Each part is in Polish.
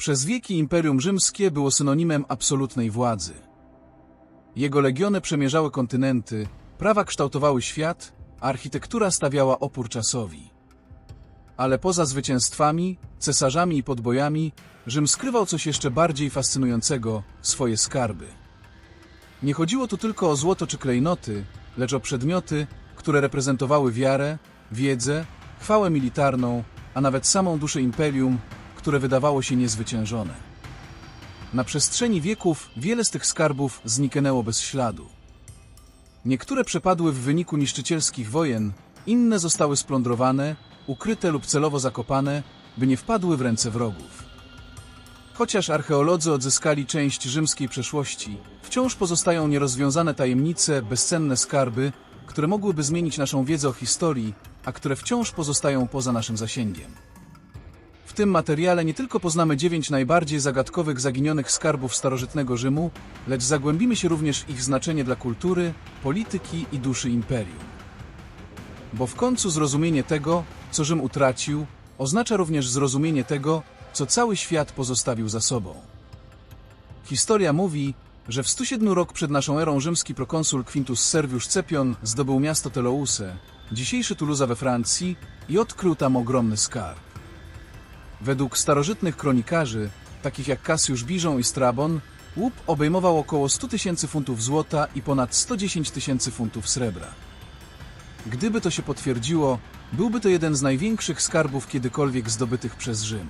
Przez wieki Imperium Rzymskie było synonimem absolutnej władzy. Jego legiony przemierzały kontynenty, prawa kształtowały świat, a architektura stawiała opór czasowi. Ale poza zwycięstwami, cesarzami i podbojami, Rzym skrywał coś jeszcze bardziej fascynującego swoje skarby. Nie chodziło tu tylko o złoto czy klejnoty, lecz o przedmioty, które reprezentowały wiarę, wiedzę, chwałę militarną, a nawet samą duszę imperium, które wydawało się niezwyciężone. Na przestrzeni wieków wiele z tych skarbów zniknęło bez śladu. Niektóre przepadły w wyniku niszczycielskich wojen, inne zostały splądrowane, ukryte lub celowo zakopane, by nie wpadły w ręce wrogów. Chociaż archeolodzy odzyskali część rzymskiej przeszłości, wciąż pozostają nierozwiązane tajemnice, bezcenne skarby, które mogłyby zmienić naszą wiedzę o historii, a które wciąż pozostają poza naszym zasięgiem. W tym materiale nie tylko poznamy dziewięć najbardziej zagadkowych zaginionych skarbów starożytnego Rzymu, lecz zagłębimy się również w ich znaczenie dla kultury, polityki i duszy imperium. Bo w końcu zrozumienie tego, co Rzym utracił, oznacza również zrozumienie tego, co cały świat pozostawił za sobą. Historia mówi, że w 107 rok przed naszą erą rzymski prokonsul Quintus Servius Scepion zdobył miasto Telouse, dzisiejszy Toulouse we Francji i odkrył tam ogromny skarb. Według starożytnych kronikarzy, takich jak Cassius Bijon i Strabon, łup obejmował około 100 tysięcy funtów złota i ponad 110 tysięcy funtów srebra. Gdyby to się potwierdziło, byłby to jeden z największych skarbów kiedykolwiek zdobytych przez Rzym.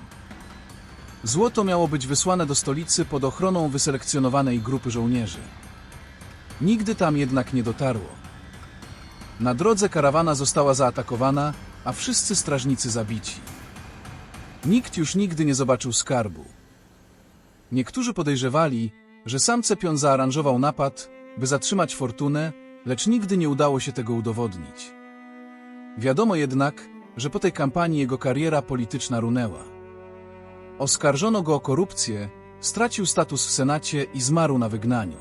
Złoto miało być wysłane do stolicy pod ochroną wyselekcjonowanej grupy żołnierzy. Nigdy tam jednak nie dotarło. Na drodze karawana została zaatakowana, a wszyscy strażnicy zabici. Nikt już nigdy nie zobaczył skarbu. Niektórzy podejrzewali, że sam Cepion zaaranżował napad, by zatrzymać fortunę, lecz nigdy nie udało się tego udowodnić. Wiadomo jednak, że po tej kampanii jego kariera polityczna runęła. Oskarżono go o korupcję, stracił status w Senacie i zmarł na wygnaniu.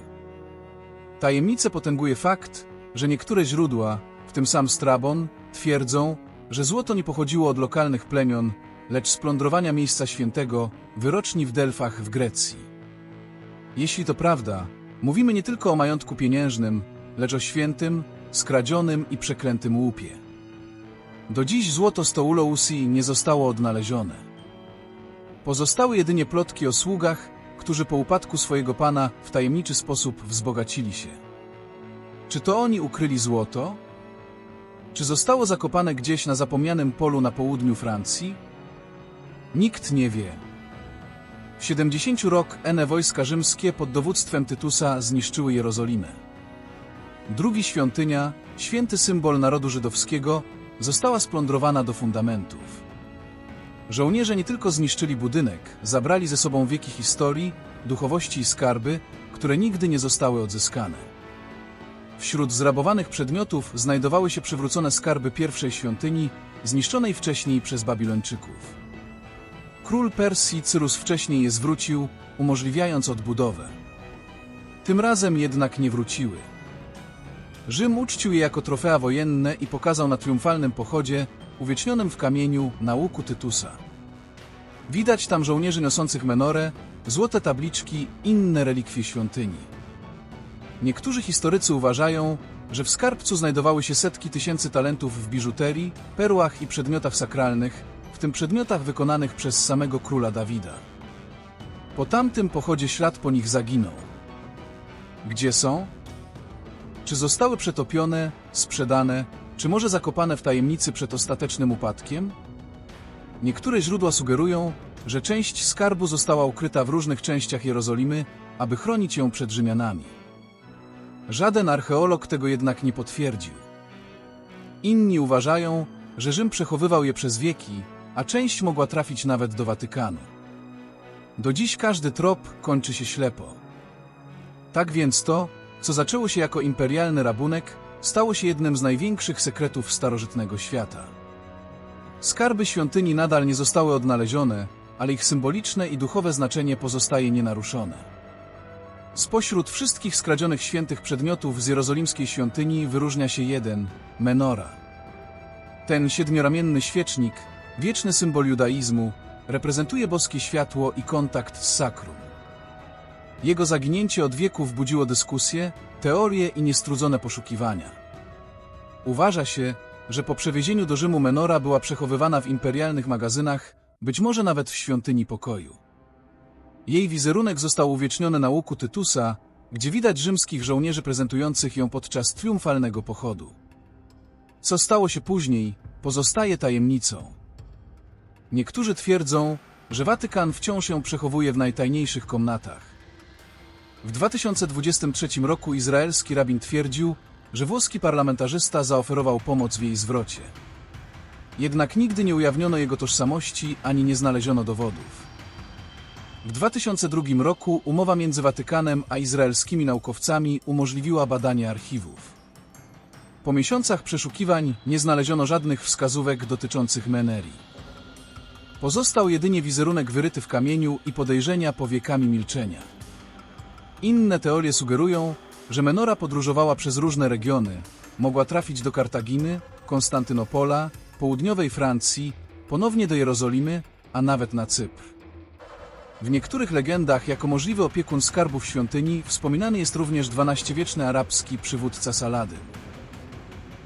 Tajemnicę potęguje fakt, że niektóre źródła, w tym sam Strabon, twierdzą, że złoto nie pochodziło od lokalnych plemion, lecz z plądrowania miejsca świętego, wyroczni w Delfach w Grecji. Jeśli to prawda, mówimy nie tylko o majątku pieniężnym, lecz o świętym, skradzionym i przeklętym łupie. Do dziś złoto z Toulousi nie zostało odnalezione. Pozostały jedynie plotki o sługach, którzy po upadku swojego pana w tajemniczy sposób wzbogacili się. Czy to oni ukryli złoto? Czy zostało zakopane gdzieś na zapomnianym polu na południu Francji? Nikt nie wie. W 70 rok ene wojska rzymskie pod dowództwem Tytusa zniszczyły Jerozolimę. Drugi świątynia, święty symbol narodu żydowskiego, została splądrowana do fundamentów. Żołnierze nie tylko zniszczyli budynek, zabrali ze sobą wieki historii, duchowości i skarby, które nigdy nie zostały odzyskane. Wśród zrabowanych przedmiotów znajdowały się przywrócone skarby pierwszej świątyni, zniszczonej wcześniej przez Babilończyków. Król Persji Cyrus wcześniej je zwrócił, umożliwiając odbudowę. Tym razem jednak nie wróciły. Rzym uczcił je jako trofea wojenne i pokazał na triumfalnym pochodzie, uwiecznionym w kamieniu, na łuku Tytusa. Widać tam żołnierzy noszących menorę, złote tabliczki, inne relikwie świątyni. Niektórzy historycy uważają, że w skarbcu znajdowały się setki tysięcy talentów w biżuterii, perłach i przedmiotach sakralnych, w tym przedmiotach wykonanych przez samego króla Dawida. Po tamtym pochodzie ślad po nich zaginął. Gdzie są? Czy zostały przetopione, sprzedane, czy może zakopane w tajemnicy przed ostatecznym upadkiem? Niektóre źródła sugerują, że część skarbu została ukryta w różnych częściach Jerozolimy, aby chronić ją przed Rzymianami. Żaden archeolog tego jednak nie potwierdził. Inni uważają, że Rzym przechowywał je przez wieki, a część mogła trafić nawet do Watykanu. Do dziś każdy trop kończy się ślepo. Tak więc to, co zaczęło się jako imperialny rabunek, stało się jednym z największych sekretów starożytnego świata. Skarby świątyni nadal nie zostały odnalezione, ale ich symboliczne i duchowe znaczenie pozostaje nienaruszone. Spośród wszystkich skradzionych świętych przedmiotów z jerozolimskiej świątyni wyróżnia się jeden – menora. Ten siedmioramienny świecznik, wieczny symbol judaizmu, reprezentuje boskie światło i kontakt z sakrum. Jego zaginięcie od wieków budziło dyskusje, teorie i niestrudzone poszukiwania. Uważa się, że po przewiezieniu do Rzymu Menora była przechowywana w imperialnych magazynach, być może nawet w świątyni pokoju. Jej wizerunek został uwieczniony na łuku Tytusa, gdzie widać rzymskich żołnierzy prezentujących ją podczas triumfalnego pochodu. Co stało się później, pozostaje tajemnicą. Niektórzy twierdzą, że Watykan wciąż ją przechowuje w najtajniejszych komnatach. W 2023 roku izraelski rabin twierdził, że włoski parlamentarzysta zaoferował pomoc w jej zwrocie. Jednak nigdy nie ujawniono jego tożsamości ani nie znaleziono dowodów. W 2002 roku umowa między Watykanem a izraelskimi naukowcami umożliwiła badanie archiwów. Po miesiącach przeszukiwań nie znaleziono żadnych wskazówek dotyczących Meneri. Pozostał jedynie wizerunek wyryty w kamieniu i podejrzenia powiekami milczenia. Inne teorie sugerują, że Menora podróżowała przez różne regiony, mogła trafić do Kartaginy, Konstantynopola, południowej Francji, ponownie do Jerozolimy, a nawet na Cypr. W niektórych legendach jako możliwy opiekun skarbów świątyni wspominany jest również XII-wieczny arabski przywódca Saladyn.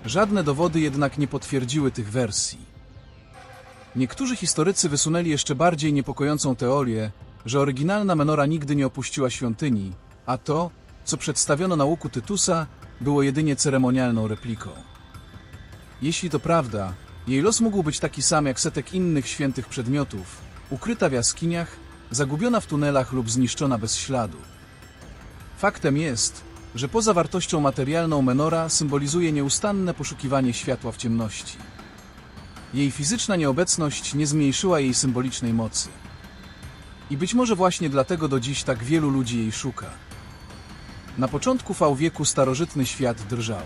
Żadne dowody jednak nie potwierdziły tych wersji. Niektórzy historycy wysunęli jeszcze bardziej niepokojącą teorię, że oryginalna menora nigdy nie opuściła świątyni, a to, co przedstawiono na łuku Tytusa, było jedynie ceremonialną repliką. Jeśli to prawda, jej los mógł być taki sam jak setek innych świętych przedmiotów, ukryta w jaskiniach, zagubiona w tunelach lub zniszczona bez śladu. Faktem jest, że poza wartością materialną menora symbolizuje nieustanne poszukiwanie światła w ciemności. Jej fizyczna nieobecność nie zmniejszyła jej symbolicznej mocy. I być może właśnie dlatego do dziś tak wielu ludzi jej szuka. Na początku V wieku starożytny świat drżał.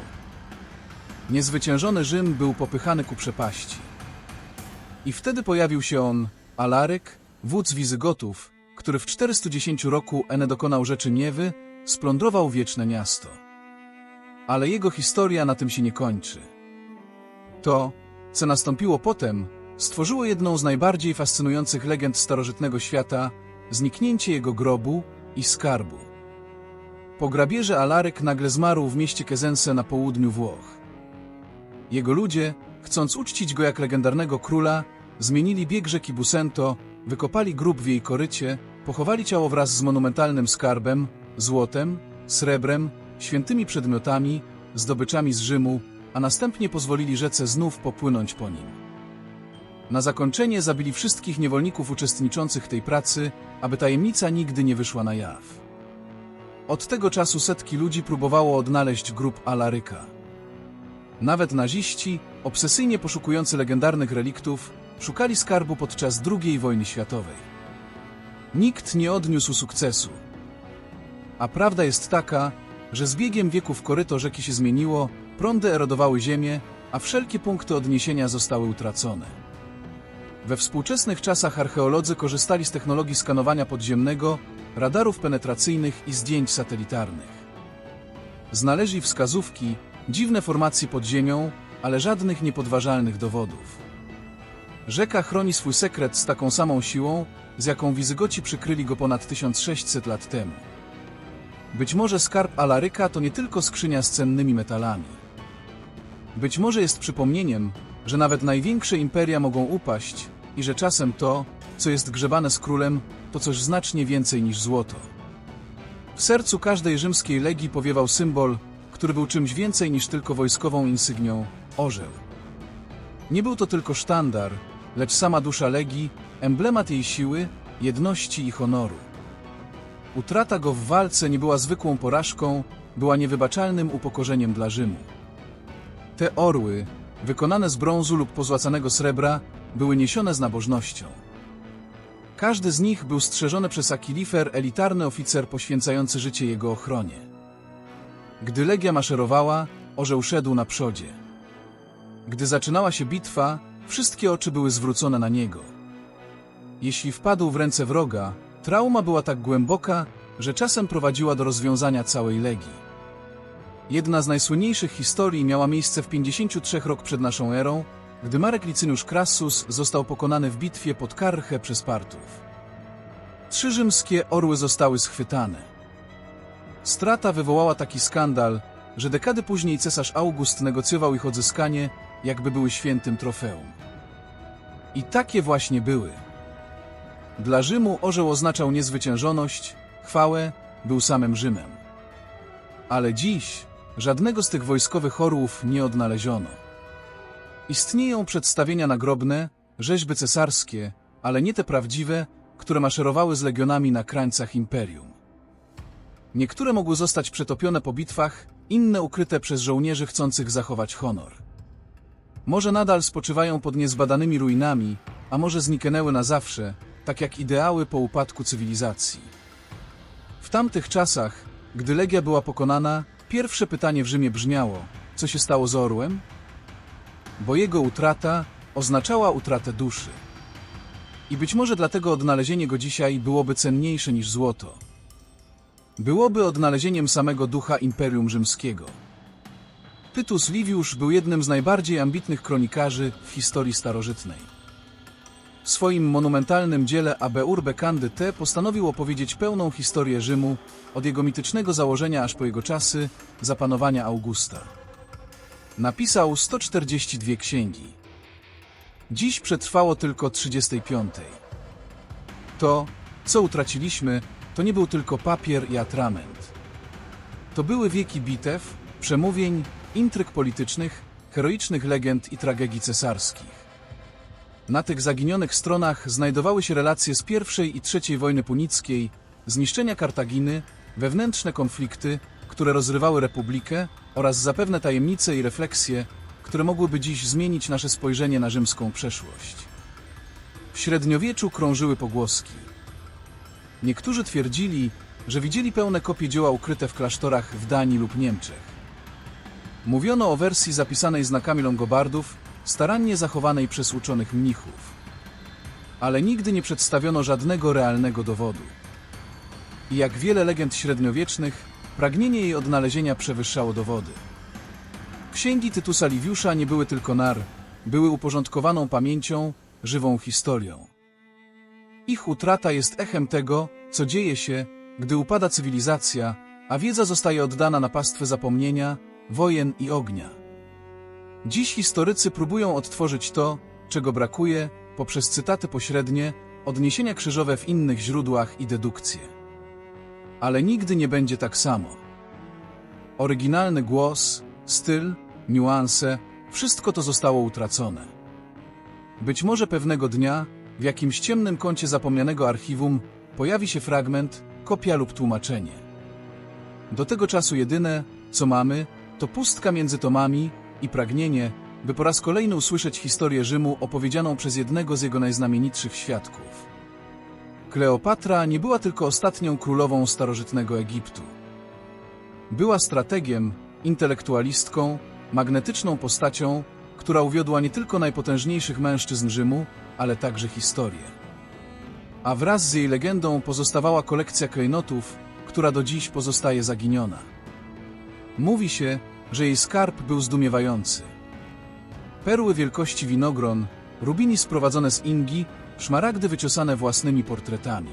Niezwyciężony Rzym był popychany ku przepaści. I wtedy pojawił się on, Alaryk, wódz Wizygotów, który w 410 roku Ene dokonał rzeczy niewy, splądrował wieczne miasto. Ale jego historia na tym się nie kończy. To, co nastąpiło potem, stworzyło jedną z najbardziej fascynujących legend starożytnego świata zniknięcie jego grobu i skarbu. Po grabieży Alaryk nagle zmarł w mieście Kezense na południu Włoch. Jego ludzie, chcąc uczcić go jak legendarnego króla, zmienili bieg rzeki Busento, wykopali grób w jej korycie, pochowali ciało wraz z monumentalnym skarbem, złotem, srebrem, świętymi przedmiotami, zdobyczami z Rzymu, a następnie pozwolili rzece znów popłynąć po nim. Na zakończenie zabili wszystkich niewolników uczestniczących w tej pracy, aby tajemnica nigdy nie wyszła na jaw. Od tego czasu setki ludzi próbowało odnaleźć grób Alaryka. Nawet naziści, obsesyjnie poszukujący legendarnych reliktów, szukali skarbu podczas II wojny światowej. Nikt nie odniósł sukcesu. A prawda jest taka, że z biegiem wieków koryto rzeki się zmieniło, prądy erodowały ziemię, a wszelkie punkty odniesienia zostały utracone. We współczesnych czasach archeolodzy korzystali z technologii skanowania podziemnego, radarów penetracyjnych i zdjęć satelitarnych. Znaleźli wskazówki, dziwne formacje pod ziemią, ale żadnych niepodważalnych dowodów. Rzeka chroni swój sekret z taką samą siłą, z jaką Wizygoci przykryli go ponad 1600 lat temu. Być może skarb Alaryka to nie tylko skrzynia z cennymi metalami. Być może jest przypomnieniem, że nawet największe imperia mogą upaść i że czasem to, co jest grzebane z królem, to coś znacznie więcej niż złoto. W sercu każdej rzymskiej legii powiewał symbol, który był czymś więcej niż tylko wojskową insygnią orzeł. Nie był to tylko sztandar, lecz sama dusza legii, emblemat jej siły, jedności i honoru. Utrata go w walce nie była zwykłą porażką, była niewybaczalnym upokorzeniem dla Rzymu. Te orły, wykonane z brązu lub pozłacanego srebra, były niesione z nabożnością. Każdy z nich był strzeżony przez Akilifer, elitarny oficer poświęcający życie jego ochronie. Gdy legia maszerowała, orzeł szedł na przodzie. Gdy zaczynała się bitwa, wszystkie oczy były zwrócone na niego. Jeśli wpadł w ręce wroga, trauma była tak głęboka, że czasem prowadziła do rozwiązania całej legii. Jedna z najsłynniejszych historii miała miejsce w 53 rok przed naszą erą, gdy Marek Licyniusz Crassus został pokonany w bitwie pod Karchę przez Partów. Trzy rzymskie orły zostały schwytane. Strata wywołała taki skandal, że dekady później cesarz August negocjował ich odzyskanie, jakby były świętym trofeum. I takie właśnie były. Dla Rzymu orzeł oznaczał niezwyciężoność, chwałę, był samym Rzymem. Ale dziś żadnego z tych wojskowych orłów nie odnaleziono. Istnieją przedstawienia nagrobne, rzeźby cesarskie, ale nie te prawdziwe, które maszerowały z legionami na krańcach imperium. Niektóre mogły zostać przetopione po bitwach, inne ukryte przez żołnierzy chcących zachować honor. Może nadal spoczywają pod niezbadanymi ruinami, a może zniknęły na zawsze, tak jak ideały po upadku cywilizacji. W tamtych czasach, gdy Legia była pokonana, pierwsze pytanie w Rzymie brzmiało: co się stało z orłem? Bo jego utrata oznaczała utratę duszy. I być może dlatego odnalezienie go dzisiaj byłoby cenniejsze niż złoto. Byłoby odnalezieniem samego ducha Imperium Rzymskiego. Tytus Liviusz był jednym z najbardziej ambitnych kronikarzy w historii starożytnej. W swoim monumentalnym dziele Ab Urbe Candy Te postanowił opowiedzieć pełną historię Rzymu, od jego mitycznego założenia aż po jego czasy zapanowania Augusta. Napisał 142 księgi. Dziś przetrwało tylko 35. To, co utraciliśmy, to nie był tylko papier i atrament. To były wieki bitew, przemówień, intryg politycznych, heroicznych legend i tragedii cesarskich. Na tych zaginionych stronach znajdowały się relacje z I i III wojny punickiej, zniszczenia Kartaginy, wewnętrzne konflikty, które rozrywały republikę oraz zapewne tajemnice i refleksje, które mogłyby dziś zmienić nasze spojrzenie na rzymską przeszłość. W średniowieczu krążyły pogłoski. Niektórzy twierdzili, że widzieli pełne kopie dzieła ukryte w klasztorach w Danii lub Niemczech. Mówiono o wersji zapisanej znakami Longobardów, starannie zachowanej przez uczonych mnichów. Ale nigdy nie przedstawiono żadnego realnego dowodu. I jak wiele legend średniowiecznych, pragnienie jej odnalezienia przewyższało dowody. Księgi Tytusa Liwiusza nie były tylko nar, były uporządkowaną pamięcią, żywą historią. Ich utrata jest echem tego, co dzieje się, gdy upada cywilizacja, a wiedza zostaje oddana na pastwę zapomnienia, wojen i ognia. Dziś historycy próbują odtworzyć to, czego brakuje, poprzez cytaty pośrednie, odniesienia krzyżowe w innych źródłach i dedukcje. Ale nigdy nie będzie tak samo. Oryginalny głos, styl, niuanse, wszystko to zostało utracone. Być może pewnego dnia, w jakimś ciemnym kącie zapomnianego archiwum, pojawi się fragment, kopia lub tłumaczenie. Do tego czasu jedyne, co mamy, to pustka między tomami i pragnienie, by po raz kolejny usłyszeć historię Rzymu opowiedzianą przez jednego z jego najznamienitszych świadków. Kleopatra nie była tylko ostatnią królową starożytnego Egiptu. Była strategiem, intelektualistką, magnetyczną postacią, która uwiodła nie tylko najpotężniejszych mężczyzn Rzymu, ale także historię. A wraz z jej legendą pozostawała kolekcja klejnotów, która do dziś pozostaje zaginiona. Mówi się, że jej skarb był zdumiewający. Perły wielkości winogron, rubini sprowadzone z Indii, szmaragdy wyciosane własnymi portretami.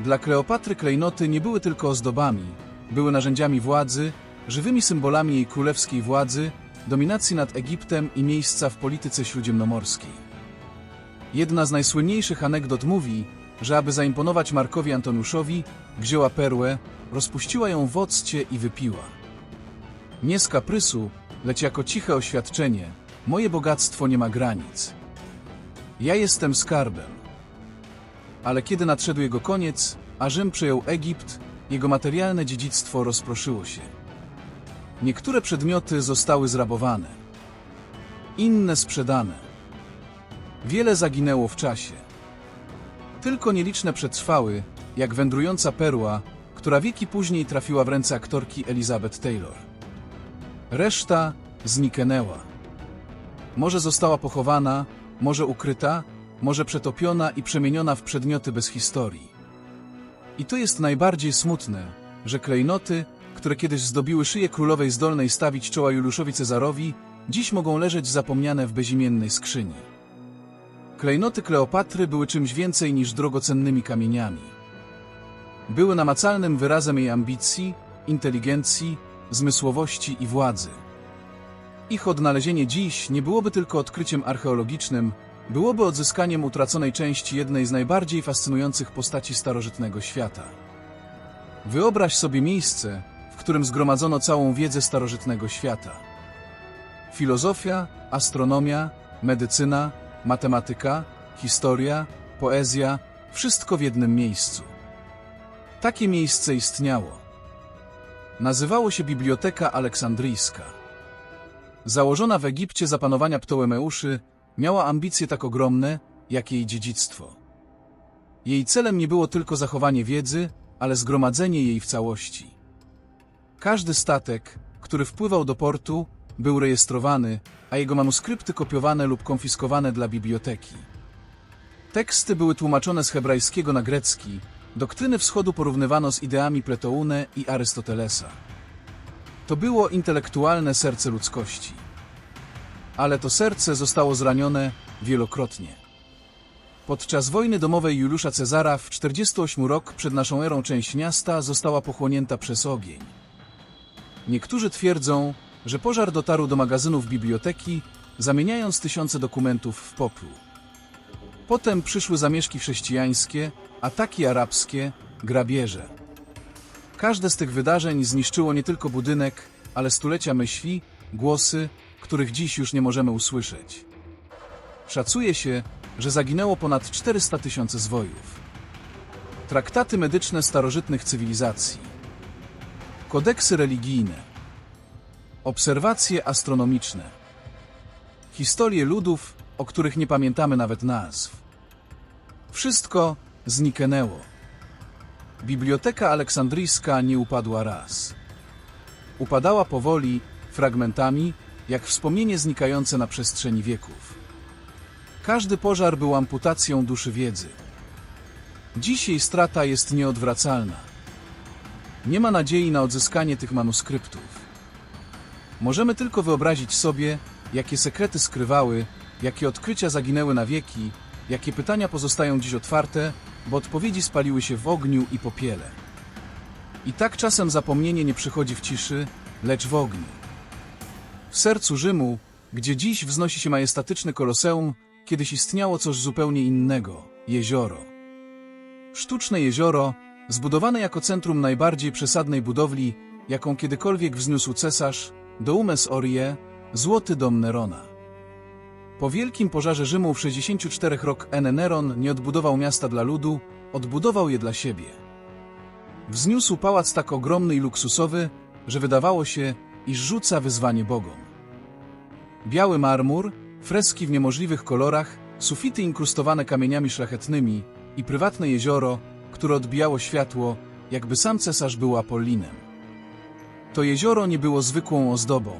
Dla Kleopatry klejnoty nie były tylko ozdobami, były narzędziami władzy, żywymi symbolami jej królewskiej władzy, dominacji nad Egiptem i miejsca w polityce śródziemnomorskiej. Jedna z najsłynniejszych anegdot mówi, że aby zaimponować Markowi Antoniuszowi, wzięła perłę, rozpuściła ją w occie i wypiła. Nie z kaprysu, lecz jako ciche oświadczenie, moje bogactwo nie ma granic. Ja jestem skarbem. Ale kiedy nadszedł jego koniec, a Rzym przejął Egipt, jego materialne dziedzictwo rozproszyło się. Niektóre przedmioty zostały zrabowane, inne sprzedane. Wiele zaginęło w czasie. Tylko nieliczne przetrwały, jak wędrująca perła, która wieki później trafiła w ręce aktorki Elizabeth Taylor. Reszta zniknęła. Może została pochowana, może ukryta, może przetopiona i przemieniona w przedmioty bez historii. I to jest najbardziej smutne, że klejnoty, które kiedyś zdobiły szyję królowej zdolnej stawić czoła Juliuszowi Cezarowi, dziś mogą leżeć zapomniane w bezimiennej skrzyni. Klejnoty Kleopatry były czymś więcej niż drogocennymi kamieniami. Były namacalnym wyrazem jej ambicji, inteligencji, zmysłowości i władzy. Ich odnalezienie dziś nie byłoby tylko odkryciem archeologicznym, byłoby odzyskaniem utraconej części jednej z najbardziej fascynujących postaci starożytnego świata. Wyobraź sobie miejsce, w którym zgromadzono całą wiedzę starożytnego świata. Filozofia, astronomia, medycyna, matematyka, historia, poezja wszystko w jednym miejscu. Takie miejsce istniało. Nazywało się Biblioteka Aleksandryjska. Założona w Egipcie za panowania Ptolemeuszy, miała ambicje tak ogromne, jak jej dziedzictwo. Jej celem nie było tylko zachowanie wiedzy, ale zgromadzenie jej w całości. Każdy statek, który wpływał do portu, był rejestrowany, a jego manuskrypty kopiowane lub konfiskowane dla biblioteki. Teksty były tłumaczone z hebrajskiego na grecki, doktryny wschodu porównywano z ideami Pletoune i Arystotelesa. To było intelektualne serce ludzkości. Ale to serce zostało zranione wielokrotnie. Podczas wojny domowej Juliusza Cezara w 48 rok przed naszą erą część miasta została pochłonięta przez ogień. Niektórzy twierdzą, że pożar dotarł do magazynów biblioteki, zamieniając tysiące dokumentów w popiół. Potem przyszły zamieszki chrześcijańskie, ataki arabskie, grabieże. Każde z tych wydarzeń zniszczyło nie tylko budynek, ale stulecia myśli, głosy, których dziś już nie możemy usłyszeć. Szacuje się, że zaginęło ponad 400 tysięcy zwojów. Traktaty medyczne starożytnych cywilizacji. Kodeksy religijne. Obserwacje astronomiczne. Historie ludów, o których nie pamiętamy nawet nazw. Wszystko zniknęło. Biblioteka Aleksandryjska nie upadła raz. Upadała powoli, fragmentami, jak wspomnienie znikające na przestrzeni wieków. Każdy pożar był amputacją duszy wiedzy. Dziś jej strata jest nieodwracalna. Nie ma nadziei na odzyskanie tych manuskryptów. Możemy tylko wyobrazić sobie, jakie sekrety skrywały, jakie odkrycia zaginęły na wieki, jakie pytania pozostają dziś otwarte, bo odpowiedzi spaliły się w ogniu i popiele. I tak czasem zapomnienie nie przychodzi w ciszy, lecz w ogniu. W sercu Rzymu, gdzie dziś wznosi się majestatyczny koloseum, kiedyś istniało coś zupełnie innego jezioro. Sztuczne jezioro, zbudowane jako centrum najbardziej przesadnej budowli, jaką kiedykolwiek wzniósł cesarz, Doumes Orie, złoty dom Nerona. Po wielkim pożarze Rzymu w 64 rok N. Neron nie odbudował miasta dla ludu, odbudował je dla siebie. Wzniósł pałac tak ogromny i luksusowy, że wydawało się, iż rzuca wyzwanie bogom. Biały marmur, freski w niemożliwych kolorach, sufity inkrustowane kamieniami szlachetnymi i prywatne jezioro, które odbijało światło, jakby sam cesarz był Apollinem. To jezioro nie było zwykłą ozdobą.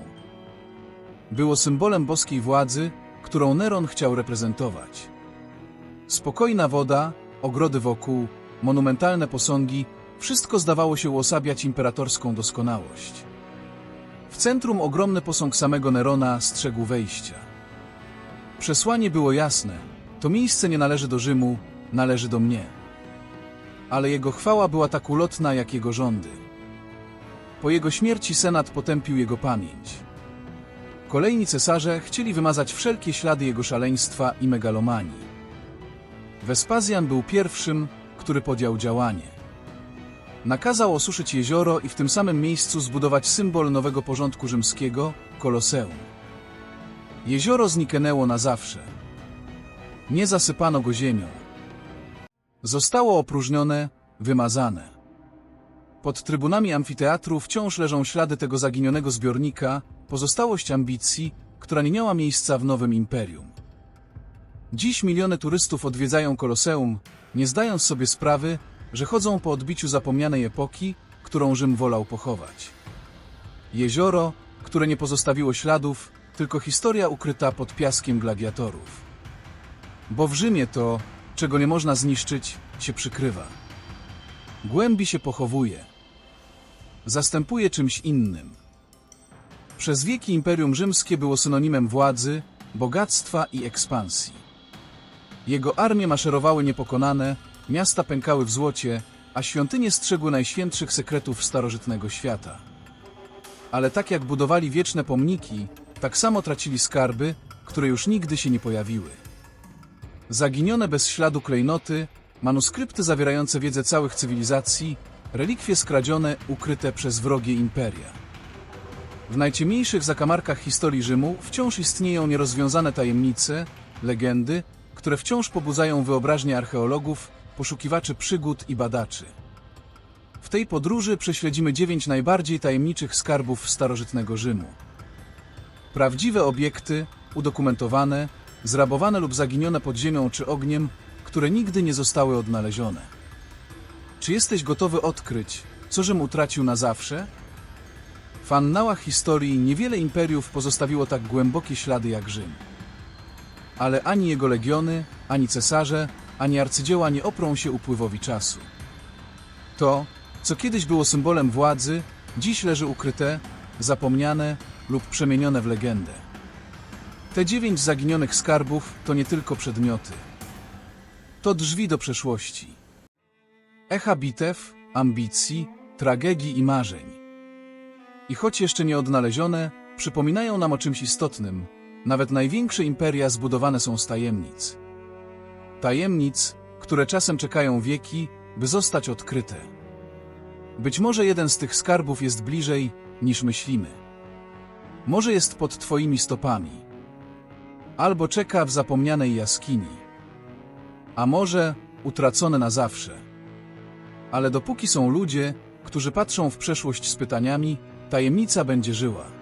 Było symbolem boskiej władzy, którą Neron chciał reprezentować. Spokojna woda, ogrody wokół, monumentalne posągi, wszystko zdawało się uosabiać imperatorską doskonałość. W centrum ogromny posąg samego Nerona strzegł wejścia. Przesłanie było jasne. To miejsce nie należy do Rzymu, należy do mnie. Ale jego chwała była tak ulotna, jak jego rządy. Po jego śmierci Senat potępił jego pamięć. Kolejni cesarze chcieli wymazać wszelkie ślady jego szaleństwa i megalomanii. Wespazjan był pierwszym, który podjął działanie. Nakazał osuszyć jezioro i w tym samym miejscu zbudować symbol nowego porządku rzymskiego Koloseum. Jezioro zniknęło na zawsze. Nie zasypano go ziemią. Zostało opróżnione, wymazane. Pod trybunami amfiteatru wciąż leżą ślady tego zaginionego zbiornika, pozostałość ambicji, która nie miała miejsca w nowym imperium. Dziś miliony turystów odwiedzają Koloseum, nie zdając sobie sprawy, że chodzą po odbiciu zapomnianej epoki, którą Rzym wolał pochować. Jezioro, które nie pozostawiło śladów, tylko historia ukryta pod piaskiem gladiatorów. Bo w Rzymie to, czego nie można zniszczyć, się przykrywa. Głębi się pochowuje. Zastępuje czymś innym. Przez wieki Imperium Rzymskie było synonimem władzy, bogactwa i ekspansji. Jego armie maszerowały niepokonane, miasta pękały w złocie, a świątynie strzegły najświętszych sekretów starożytnego świata. Ale tak jak budowali wieczne pomniki, tak samo tracili skarby, które już nigdy się nie pojawiły. Zaginione bez śladu klejnoty, manuskrypty zawierające wiedzę całych cywilizacji, relikwie skradzione, ukryte przez wrogie imperia. W najciemniejszych zakamarkach historii Rzymu wciąż istnieją nierozwiązane tajemnice, legendy, które wciąż pobudzają wyobraźnię archeologów, poszukiwaczy przygód i badaczy. W tej podróży prześledzimy dziewięć najbardziej tajemniczych skarbów starożytnego Rzymu. Prawdziwe obiekty, udokumentowane, zrabowane lub zaginione pod ziemią czy ogniem, które nigdy nie zostały odnalezione. Czy jesteś gotowy odkryć, co Rzym utracił na zawsze? W annałach historii niewiele imperiów pozostawiło tak głębokie ślady jak Rzym. Ale ani jego legiony, ani cesarze, ani arcydzieła nie oprą się upływowi czasu. To, co kiedyś było symbolem władzy, dziś leży ukryte, zapomniane lub przemienione w legendę. Te dziewięć zaginionych skarbów to nie tylko przedmioty. To drzwi do przeszłości. Echa bitew, ambicji, tragedii i marzeń. I choć jeszcze nie odnalezione, przypominają nam o czymś istotnym. Nawet największe imperia zbudowane są z tajemnic. Tajemnic, które czasem czekają wieki, by zostać odkryte. Być może jeden z tych skarbów jest bliżej, niż myślimy. Może jest pod Twoimi stopami. Albo czeka w zapomnianej jaskini. A może utracone na zawsze. Ale dopóki są ludzie, którzy patrzą w przeszłość z pytaniami, tajemnica będzie żyła.